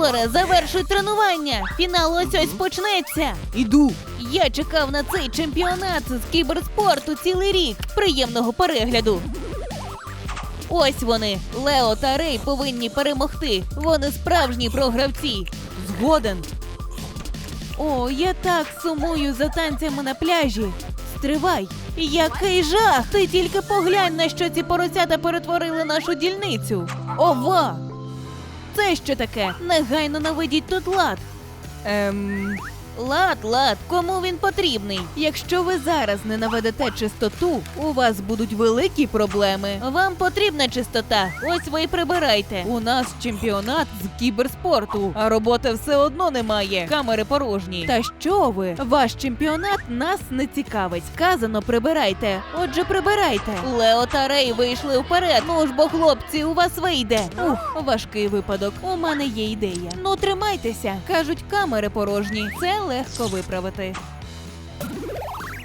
Тейлоре, завершуй тренування. Фінал ось ось почнеться. Іду. Я чекав на цей чемпіонат з кіберспорту цілий рік. Приємного перегляду. Ось вони, Лео та Рей повинні перемогти. Вони справжні програвці. Згоден. О, я так сумую за танцями на пляжі. Стривай! Який жах! Ти тільки поглянь, на що ці поросята перетворили нашу дільницю. Ова! Це що таке? Негайно наведіть тут лад. Ем. Лад, лад, кому він потрібний? Якщо ви зараз не наведете чистоту, у вас будуть великі проблеми. Вам потрібна чистота. Ось ви й прибирайте. У нас чемпіонат з кіберспорту, а роботи все одно немає. Камери порожні. Та що ви? Ваш чемпіонат нас не цікавить. Сказано, прибирайте. Отже, прибирайте. Лео та Рей вийшли вперед. Ну ж бо, хлопці, у вас вийде. Ух, важкий випадок. У мене є ідея. Ну тримайтеся. Кажуть, камери порожні. Це легко виправити.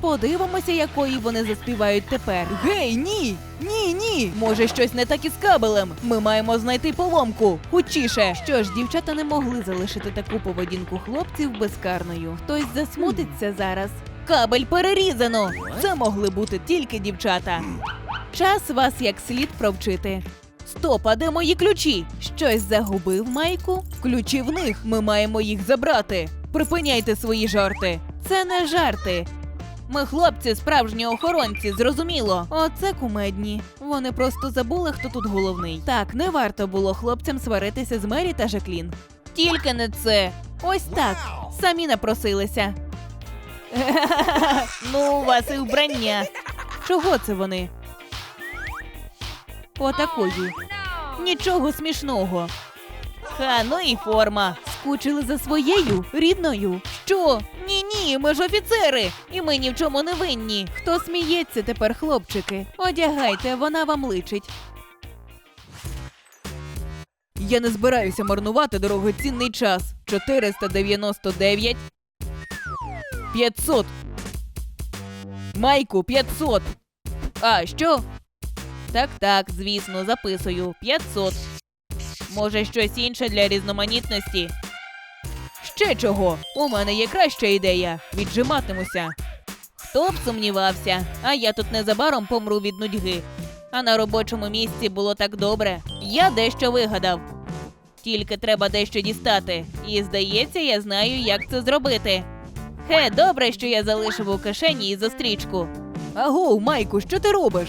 Подивимося, якої вони заспівають тепер. Гей, ні! Ні, ні! Може, щось не так із кабелем. Ми маємо знайти поломку. Хутчіше. Що ж, дівчата не могли залишити таку поведінку хлопців безкарною. Хтось засмутиться зараз. Кабель перерізано. Це могли бути тільки дівчата. Час вас як слід провчити. Стоп, а де мої ключі? Щось загубив Майку? Ключі в них. Ми маємо їх забрати. Припиняйте свої жарти. Це не жарти. Ми хлопці, справжні охоронці, зрозуміло. Оце кумедні. Вони просто забули, хто тут головний. Так, не варто було хлопцям сваритися з Мері та Жаклін. Тільки не це. Ось так. Самі напросилися. ну, у вас і вбрання. Чого це вони? Отакої. Нічого смішного. Ха, ну і форма. Скучили за своєю рідною. Що? Ні, ні, ми ж офіцери, і ми ні в чому не винні. Хто сміється тепер, хлопчики? Одягайте, вона вам личить. Я не збираюся марнувати дорогоцінний час. 499. 500. Майку, 500. А, що? Так, так, звісно, записую. 500. Може, щось інше для різноманітності? Ще чого? У мене є краща ідея. Віджиматимуся. Хто б сумнівався, а я тут незабаром помру від нудьги. А на робочому місці було так добре. Я дещо вигадав. Тільки треба дещо дістати. І здається, я знаю, як це зробити. Хе, добре, що я залишив у кишені і зустрічку. Агоу, Майку, що ти робиш?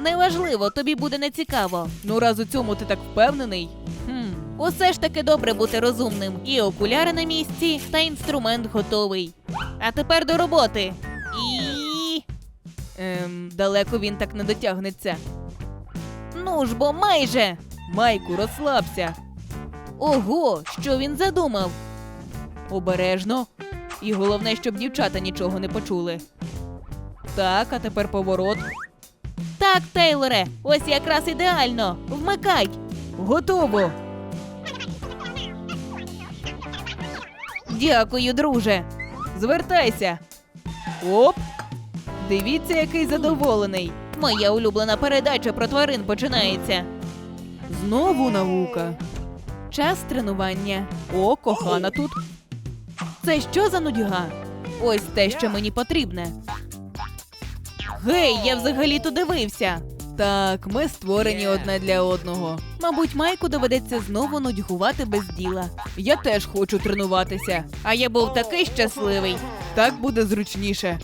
Неважливо, тобі буде нецікаво. Ну раз у цьому ти так впевнений. Хм, усе ж таки добре бути розумним. І окуляри на місці, та інструмент готовий. А тепер до роботи. І. Ем, далеко він так не дотягнеться. Ну ж бо майже. Майку, розслабся. Ого, що він задумав? Обережно. І головне, щоб дівчата нічого не почули. Так, а тепер поворот. Так, Тейлоре, ось якраз ідеально. Вмикай. Готово. Дякую, друже. Звертайся. Оп. Дивіться, який задоволений. Моя улюблена передача про тварин починається. Знову наука. Час тренування. О, кохана тут. Це що за нудьга? Ось те, що мені потрібне. Гей, я взагалі-то дивився. Так, ми створені одне для одного. Мабуть, Майку доведеться знову нудьгувати без діла. Я теж хочу тренуватися. А я був такий щасливий. Так буде зручніше.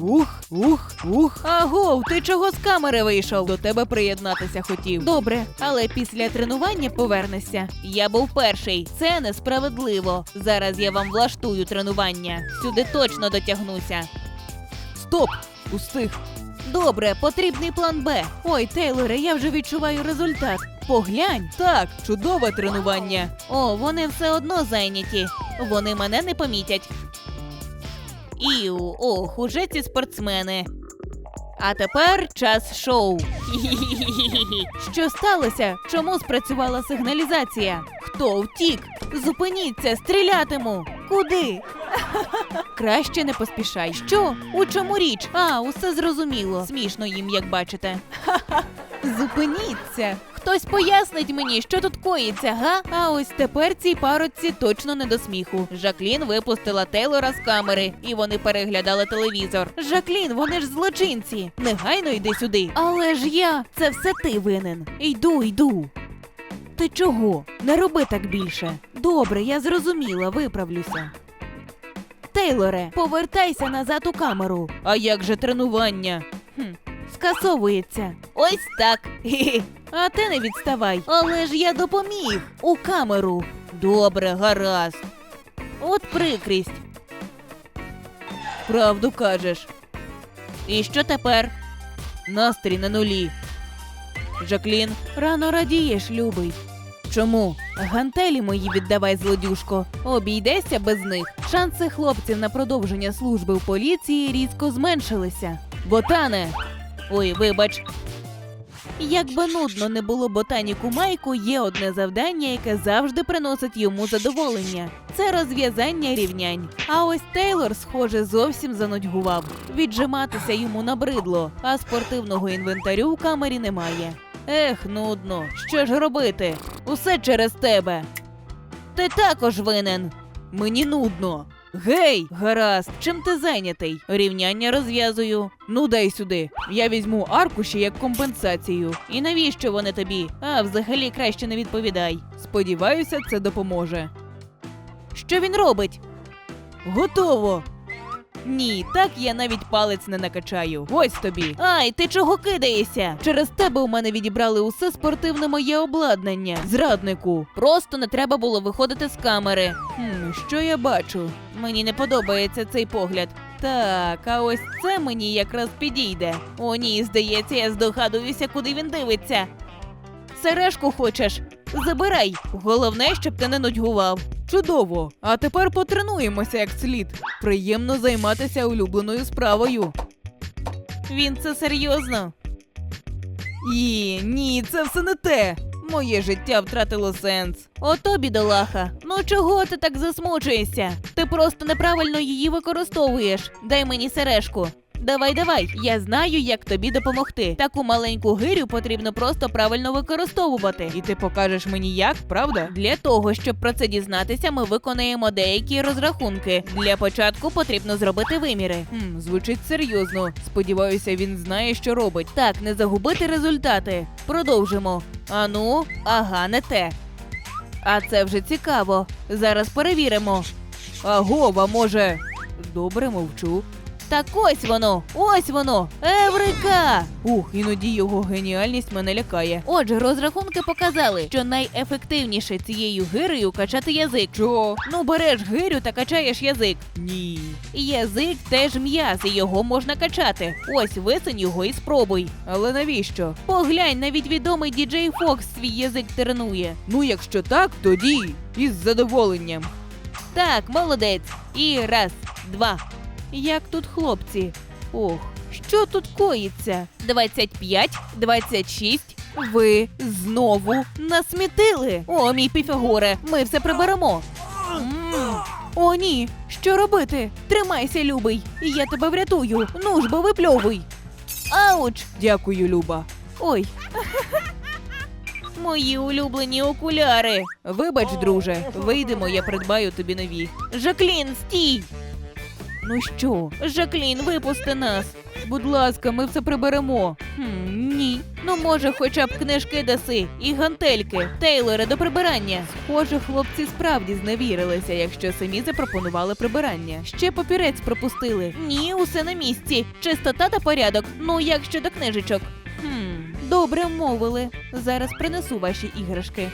Ух, ух, ух. Агов, ти чого з камери вийшов? До тебе приєднатися хотів. Добре, але після тренування повернешся. Я був перший. Це несправедливо. Зараз я вам влаштую тренування. Сюди точно дотягнуся. Стоп! Устиг. Добре, потрібний план Б. Ой, Тейлоре, я вже відчуваю результат. Поглянь. Так, чудове тренування. О, вони все одно зайняті. Вони мене не помітять. Іу, ох, уже ці спортсмени. А тепер час шоу. Що сталося? Чому спрацювала сигналізація? Хто втік? Зупиніться, стрілятиму. Куди? Краще не поспішай. Що? У чому річ? А, усе зрозуміло. Смішно їм, як бачите. Зупиніться. Хтось пояснить мені, що тут коїться, га? А ось тепер цій парочці точно не до сміху. Жаклін випустила Тейлора з камери, і вони переглядали телевізор. Жаклін, вони ж злочинці. Негайно йди сюди. Але ж я, це все ти винен. Йду, йду. Ти чого? Не роби так більше. Добре, я зрозуміла, виправлюся. Тейлоре, повертайся назад у камеру. А як же тренування? Хм, скасовується. Ось так. А ти не відставай. Але ж я допоміг у камеру. Добре, гаразд. От прикрість. Правду кажеш. І що тепер? Настрій на нулі. Жаклін, рано радієш, любий. Чому? Гантелі мої віддавай, злодюшко. Обійдеся без них. Шанси хлопців на продовження служби в поліції різко зменшилися. Ботане! Ой, вибач. Як би нудно не було ботаніку Майку, є одне завдання, яке завжди приносить йому задоволення. Це розв'язання рівнянь. А ось Тейлор, схоже, зовсім занудьгував. Віджиматися йому набридло, а спортивного інвентарю в камері немає. Ех, нудно. Що ж робити? Усе через тебе. Ти також винен. Мені нудно. Гей, гаразд, чим ти зайнятий? Рівняння розв'язую. Ну дай сюди. Я візьму аркуші як компенсацію. І навіщо вони тобі? А взагалі краще не відповідай. Сподіваюся, це допоможе. Що він робить? Готово. Ні, так я навіть палець не накачаю. Ось тобі. Ай, ти чого кидаєшся? Через тебе у мене відібрали усе спортивне моє обладнання. Зраднику. Просто не треба було виходити з камери. Хм, що я бачу? Мені не подобається цей погляд. Так, а ось це мені якраз підійде. О, ні, здається, я здогадуюся, куди він дивиться. Сережку хочеш? Забирай. Головне, щоб ти не нудьгував. Чудово. А тепер потренуємося як слід. Приємно займатися улюбленою справою. Він це серйозно. І ні, це все не те. Моє життя втратило сенс. Ото бідолаха. Ну чого ти так засмучуєшся? Ти просто неправильно її використовуєш. Дай мені сережку. Давай, давай, я знаю, як тобі допомогти. Таку маленьку гирю потрібно просто правильно використовувати. І ти покажеш мені як, правда? Для того, щоб про це дізнатися, ми виконаємо деякі розрахунки. Для початку потрібно зробити виміри. Хм, звучить серйозно. Сподіваюся, він знає, що робить. Так, не загубити результати. Продовжимо. Ану, ага, не те. А це вже цікаво. Зараз перевіримо. Агова, може. Добре, мовчу. Так ось воно, ось воно, Еврика! Ух, іноді його геніальність мене лякає. Отже, розрахунки показали, що найефективніше цією гирею качати язик. Чого? Ну береш гирю та качаєш язик. Ні. Язик теж м'яз, і його можна качати. Ось висунь його і спробуй. Але навіщо? Поглянь, навіть відомий діджей Фокс свій язик тренує. Ну, якщо так, тоді із задоволенням. Так, молодець. І раз, два. Як тут хлопці? Ох, що тут коїться? 25, 26. Ви знову насмітили. О, мій піфігуре, ми все приберемо. М. О, ні, що робити? Тримайся, любий, я тебе врятую. Ну ж бо випльовуй. Ауч! Дякую, Люба. Ой. Мої улюблені окуляри. Вибач, друже, вийдемо, я придбаю тобі нові. Жаклін, стій! Ну що, Жаклін, випусти нас. Будь ласка, ми все приберемо. Хм, ні. Ну, може, хоча б книжки даси і гантельки. Тейлоре до прибирання. Схоже, хлопці справді зневірилися, якщо самі запропонували прибирання. Ще папірець пропустили. Ні, усе на місці. Чистота та порядок. Ну як щодо книжечок? Хм, добре мовили. Зараз принесу ваші іграшки.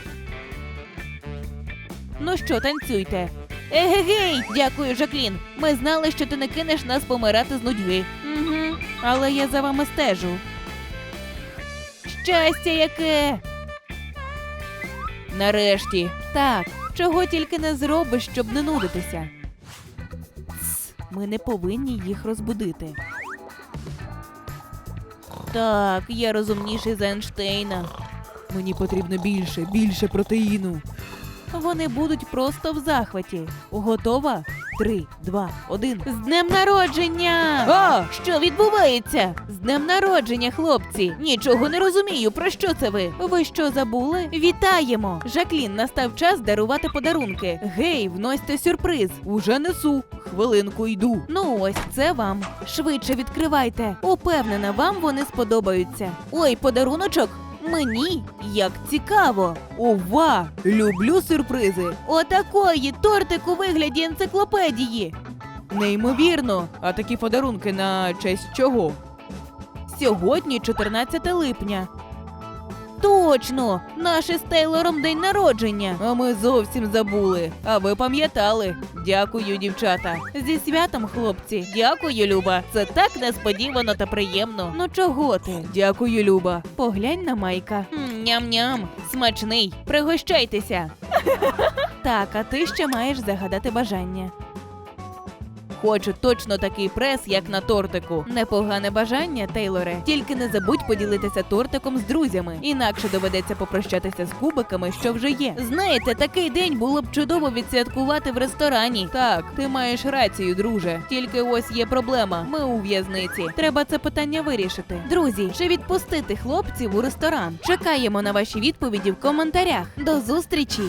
Ну що, танцюйте. Егегей! Дякую, Жаклін. Ми знали, що ти не кинеш нас помирати з нудьги. Угу. Але я за вами стежу. Щастя яке! Нарешті. Так, чого тільки не зробиш, щоб не нудитися. Тс, ми не повинні їх розбудити. Так, я розумніший за Ейнштейна. Мені потрібно більше, більше протеїну. Вони будуть просто в захваті. Готова? три, два, один. З днем народження! А! Що відбувається? З днем народження, хлопці! Нічого не розумію. Про що це ви? Ви що забули? Вітаємо! Жаклін, настав час дарувати подарунки. Гей, вносьте сюрприз. Уже несу. Хвилинку йду. Ну ось це вам. Швидше відкривайте. Упевнена, вам вони сподобаються. Ой, подаруночок. Мені як цікаво. Ова! Люблю сюрпризи. Отакої тортик у вигляді енциклопедії. Неймовірно. А такі подарунки на честь чого? Сьогодні 14 липня. Точно! Наше з Тейлором день народження. А ми зовсім забули. А ви пам'ятали. Дякую, дівчата. Зі святом, хлопці. Дякую, Люба. Це так несподівано та приємно. Ну чого ти? Дякую, Люба. Поглянь на Майка. Ням-ням. Смачний. Пригощайтеся. так, а ти ще маєш загадати бажання. Хочу точно такий прес, як на тортику. Непогане бажання, Тейлоре. Тільки не забудь поділитися тортиком з друзями. Інакше доведеться попрощатися з кубиками, що вже є. Знаєте, такий день було б чудово відсвяткувати в ресторані. Так, ти маєш рацію, друже. Тільки ось є проблема. Ми у в'язниці. Треба це питання вирішити. Друзі, чи відпустити хлопців у ресторан? Чекаємо на ваші відповіді в коментарях. До зустрічі!